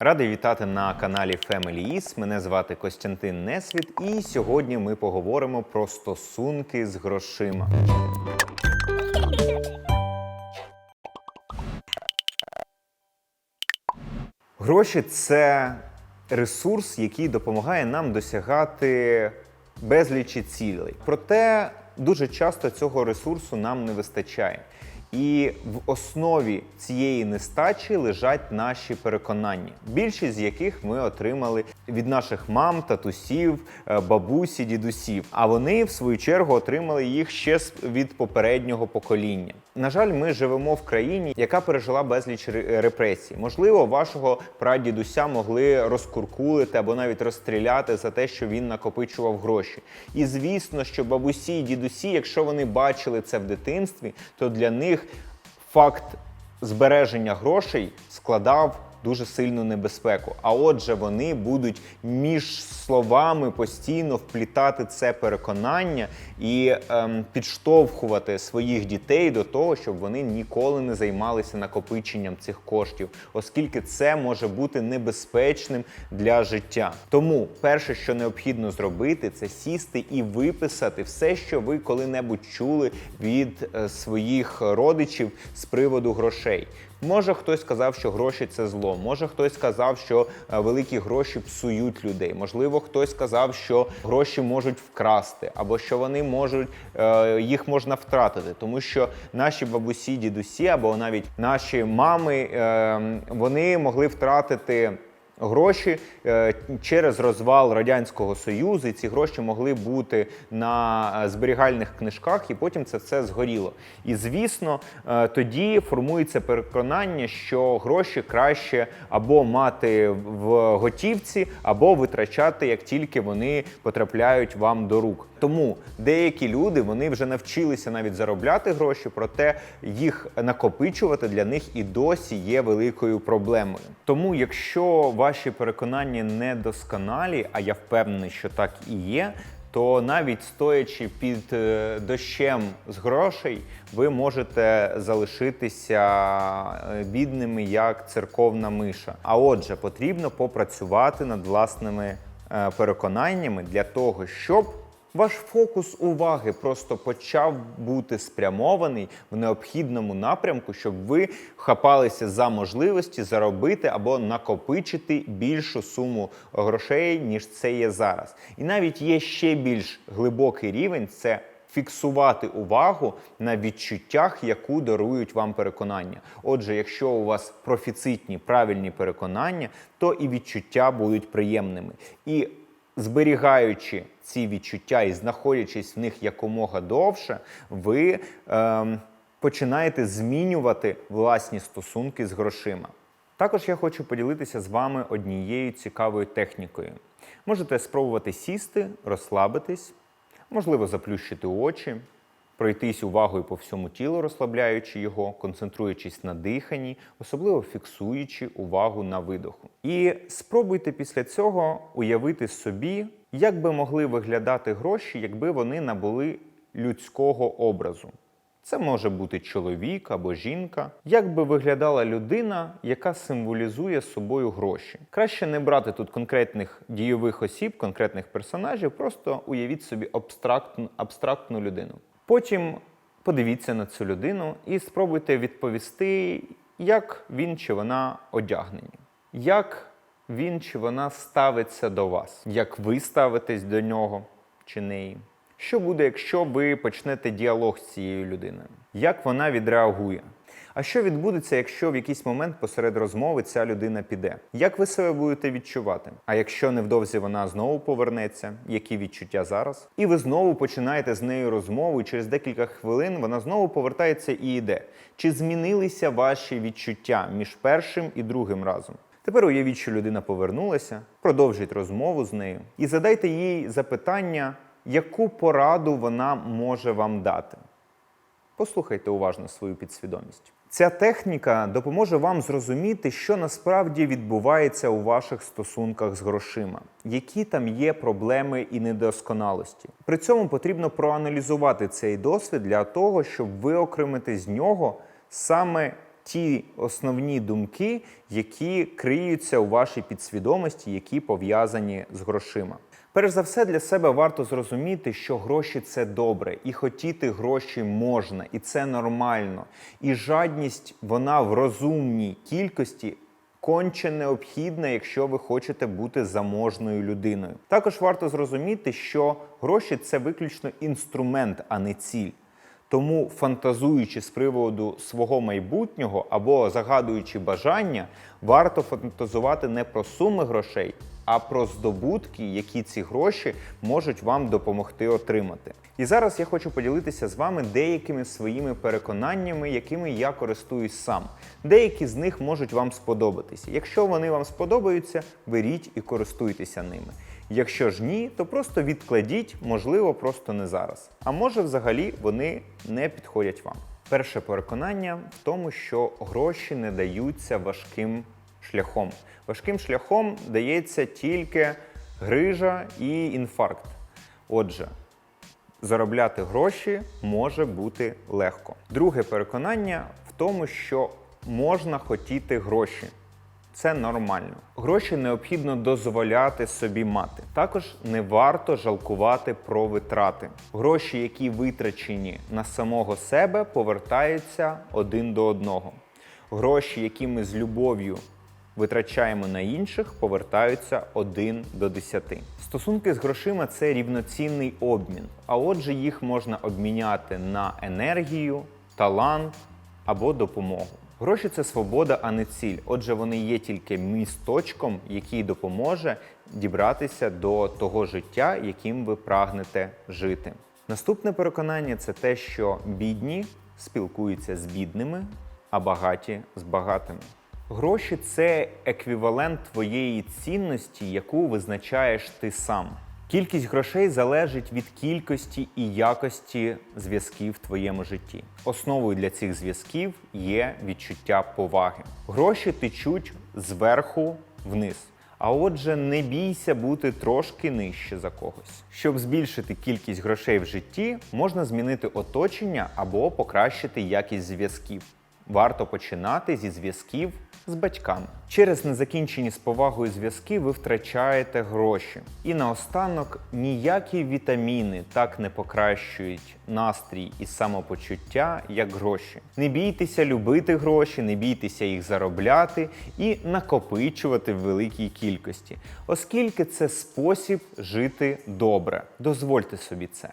Радий вітати на каналі Family Is. Мене звати Костянтин Несвіт, і сьогодні ми поговоримо про стосунки з грошима. Гроші це ресурс, який допомагає нам досягати безлічі цілей. Проте дуже часто цього ресурсу нам не вистачає. І в основі цієї нестачі лежать наші переконання, більшість з яких ми отримали від наших мам, татусів, е, бабусі, дідусів. А вони, в свою чергу, отримали їх ще від попереднього покоління. На жаль, ми живемо в країні, яка пережила безліч репресій. Можливо, вашого прадідуся могли розкуркулити або навіть розстріляти за те, що він накопичував гроші. І звісно, що бабусі і дідусі, якщо вони бачили це в дитинстві, то для них факт збереження грошей складав дуже сильну небезпеку. А отже, вони будуть між словами постійно вплітати це переконання і ем, підштовхувати своїх дітей до того, щоб вони ніколи не займалися накопиченням цих коштів, оскільки це може бути небезпечним для життя. Тому перше, що необхідно зробити, це сісти і виписати все, що ви коли-небудь чули від е, своїх родичів з приводу грошей. Може, хтось сказав, що гроші це зло. Може, хтось сказав, що е, великі гроші псують людей. Можливо, хтось сказав, що гроші можуть вкрасти, або що вони можуть е, їх можна втратити, тому що наші бабусі, дідусі, або навіть наші мами, е, вони могли втратити. Гроші е, через розвал радянського союзу. і Ці гроші могли бути на е, зберігальних книжках, і потім це все згоріло. І звісно, е, тоді формується переконання, що гроші краще або мати в готівці, або витрачати, як тільки вони потрапляють вам до рук. Тому деякі люди вони вже навчилися навіть заробляти гроші, проте їх накопичувати для них і досі є великою проблемою. Тому, якщо ваші переконання недосконалі, а я впевнений, що так і є. То навіть стоячи під е, дощем з грошей, ви можете залишитися е, бідними як церковна миша. А отже, потрібно попрацювати над власними е, переконаннями для того, щоб ваш фокус уваги просто почав бути спрямований в необхідному напрямку, щоб ви хапалися за можливості заробити або накопичити більшу суму грошей, ніж це є зараз. І навіть є ще більш глибокий рівень це. Фіксувати увагу на відчуттях, яку дарують вам переконання. Отже, якщо у вас профіцитні правильні переконання, то і відчуття будуть приємними. І зберігаючи ці відчуття і знаходячись в них якомога довше, ви е, починаєте змінювати власні стосунки з грошима. Також я хочу поділитися з вами однією цікавою технікою. Можете спробувати сісти, розслабитись, можливо, заплющити очі, пройтись увагою по всьому тілу, розслабляючи його, концентруючись на диханні, особливо фіксуючи увагу на видоху. І спробуйте після цього уявити собі, як би могли виглядати гроші, якби вони набули людського образу. Це може бути чоловік або жінка. Як би виглядала людина, яка символізує собою гроші? Краще не брати тут конкретних дійових осіб, конкретних персонажів, просто уявіть собі абстрактну, абстрактну людину. Потім подивіться на цю людину і спробуйте відповісти, як він чи вона одягнені, як він чи вона ставиться до вас, як ви ставитесь до нього чи неї. Що буде, якщо ви почнете діалог з цією людиною? Як вона відреагує? А що відбудеться, якщо в якийсь момент посеред розмови ця людина піде? Як ви себе будете відчувати? А якщо невдовзі вона знову повернеться, які відчуття зараз? І ви знову починаєте з нею розмову, і через декілька хвилин вона знову повертається і йде. Чи змінилися ваші відчуття між першим і другим разом? Тепер уявіть, що людина повернулася, продовжіть розмову з нею і задайте їй запитання, яку пораду вона може вам дати. Послухайте уважно свою підсвідомість. Ця техніка допоможе вам зрозуміти, що насправді відбувається у ваших стосунках з грошима, які там є проблеми і недосконалості. При цьому потрібно проаналізувати цей досвід для того, щоб виокремити з нього саме ті основні думки, які криються у вашій підсвідомості, які пов'язані з грошима. Перш за все, для себе варто зрозуміти, що гроші це добре, і хотіти гроші можна, і це нормально. І жадність вона в розумній кількості конче необхідна, якщо ви хочете бути заможною людиною. Також варто зрозуміти, що гроші це виключно інструмент, а не ціль. Тому, фантазуючи з приводу свого майбутнього або загадуючи бажання, варто фантазувати не про суми грошей, а про здобутки, які ці гроші можуть вам допомогти отримати. І зараз я хочу поділитися з вами деякими своїми переконаннями, якими я користуюсь сам. Деякі з них можуть вам сподобатися. Якщо вони вам сподобаються, беріть і користуйтеся ними. Якщо ж ні, то просто відкладіть, можливо, просто не зараз. А може, взагалі вони не підходять вам. Перше переконання в тому, що гроші не даються важким шляхом. Важким шляхом дається тільки грижа і інфаркт. Отже, заробляти гроші може бути легко. Друге переконання в тому, що можна хотіти гроші. Це нормально. Гроші необхідно дозволяти собі мати. Також не варто жалкувати про витрати. Гроші, які витрачені на самого себе, повертаються один до одного. Гроші, які ми з любов'ю витрачаємо на інших, повертаються 1 до 10. Стосунки з грошима це рівноцінний обмін, а отже, їх можна обміняти на енергію, талант або допомогу. Гроші це свобода, а не ціль. Отже, вони є тільки місточком, який допоможе дібратися до того життя, яким ви прагнете жити. Наступне переконання це те, що бідні спілкуються з бідними, а багаті з багатими. Гроші це еквівалент твоєї цінності, яку визначаєш ти сам. Кількість грошей залежить від кількості і якості зв'язків в твоєму житті. Основою для цих зв'язків є відчуття поваги. Гроші течуть зверху вниз. А отже, не бійся бути трошки нижче за когось. Щоб збільшити кількість грошей в житті, можна змінити оточення або покращити якість зв'язків. Варто починати зі зв'язків з батьками. Через незакінчені з повагою зв'язки ви втрачаєте гроші. І наостанок ніякі вітаміни так не покращують настрій і самопочуття, як гроші. Не бійтеся любити гроші, не бійтеся їх заробляти і накопичувати в великій кількості, оскільки це спосіб жити добре. Дозвольте собі це.